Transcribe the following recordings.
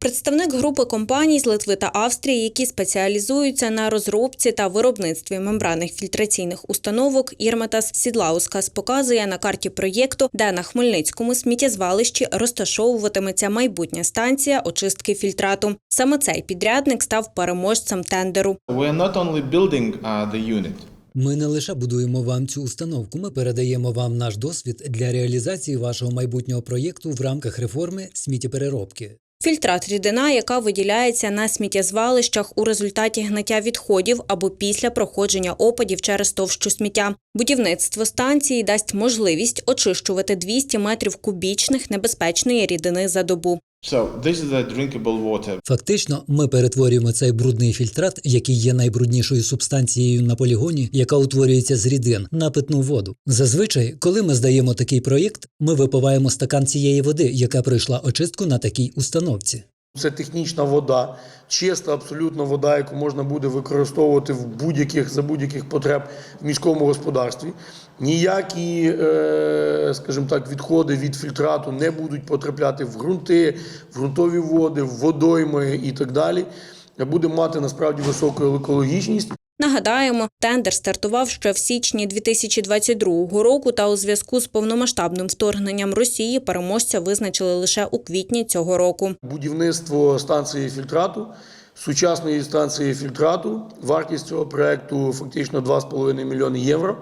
Представник групи компаній з Литви та Австрії, які спеціалізуються на розробці та виробництві мембранних фільтраційних установок Ірметас Сідлаускас показує на карті проєкту, де на Хмельницькому сміттєзвалищі розташовуватиметься майбутня станція очистки фільтрату. Саме цей підрядник став переможцем тендеру. We're not only building uh, the unit, Ми не лише будуємо вам цю установку, ми передаємо вам наш досвід для реалізації вашого майбутнього проєкту в рамках реформи сміттєпереробки. Фільтрат рідина, яка виділяється на сміттєзвалищах у результаті гниття відходів або після проходження опадів через товщу сміття. Будівництво станції дасть можливість очищувати 200 метрів кубічних небезпечної рідини за добу. So this is the drinkable water. Фактично, ми перетворюємо цей брудний фільтрат, який є найбруднішою субстанцією на полігоні, яка утворюється з рідин, на питну воду. Зазвичай, коли ми здаємо такий проєкт, ми випиваємо стакан цієї води, яка пройшла очистку на такій установці. Це технічна вода, чиста абсолютно вода, яку можна буде використовувати в будь-яких за будь-яких потреб в міському господарстві. Ніякі, е, скажімо так, відходи від фільтрату не будуть потрапляти в ґрунти, в ґрунтові води, в водойми і так далі. Буде мати насправді високу екологічність. Нагадаємо, тендер стартував ще в січні 2022 року, та у зв'язку з повномасштабним вторгненням Росії переможця визначили лише у квітні цього року. Будівництво станції фільтрату, сучасної станції фільтрату. Вартість цього проекту фактично 2,5 мільйони євро.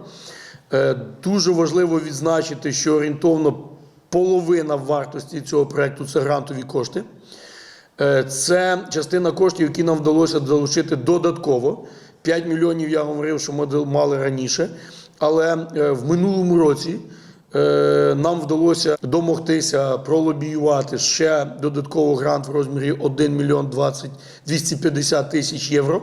Е, Дуже важливо відзначити, що орієнтовно половина вартості цього проекту це грантові кошти. Е, Це частина коштів, які нам вдалося залучити додатково. 5 мільйонів я говорив, що ми мали раніше. Але е, в минулому році е, нам вдалося домогтися пролобіювати ще додатково грант в розмірі 1 мільйон 20 250 тисяч євро.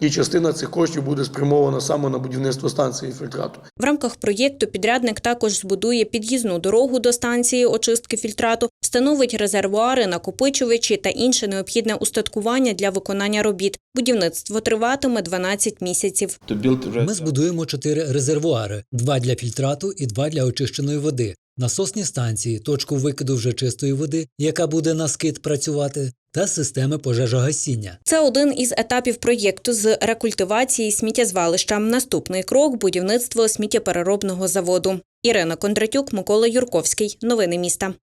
І частина цих коштів буде спрямована саме на будівництво станції фільтрату. В рамках проєкту підрядник також збудує під'їзну дорогу до станції очистки фільтрату, встановить резервуари, накопичувачі та інше необхідне устаткування для виконання робіт. Будівництво триватиме 12 місяців. To Ми збудуємо чотири резервуари: два для фільтрату і два для очищеної води. Насосні станції, точку викиду вже чистої води, яка буде на скид працювати, та системи пожежогасіння. Це один із етапів проєкту з рекультивації сміттєзвалища. Наступний крок будівництво сміттєпереробного заводу. Ірина Кондратюк, Микола Юрковський. Новини міста.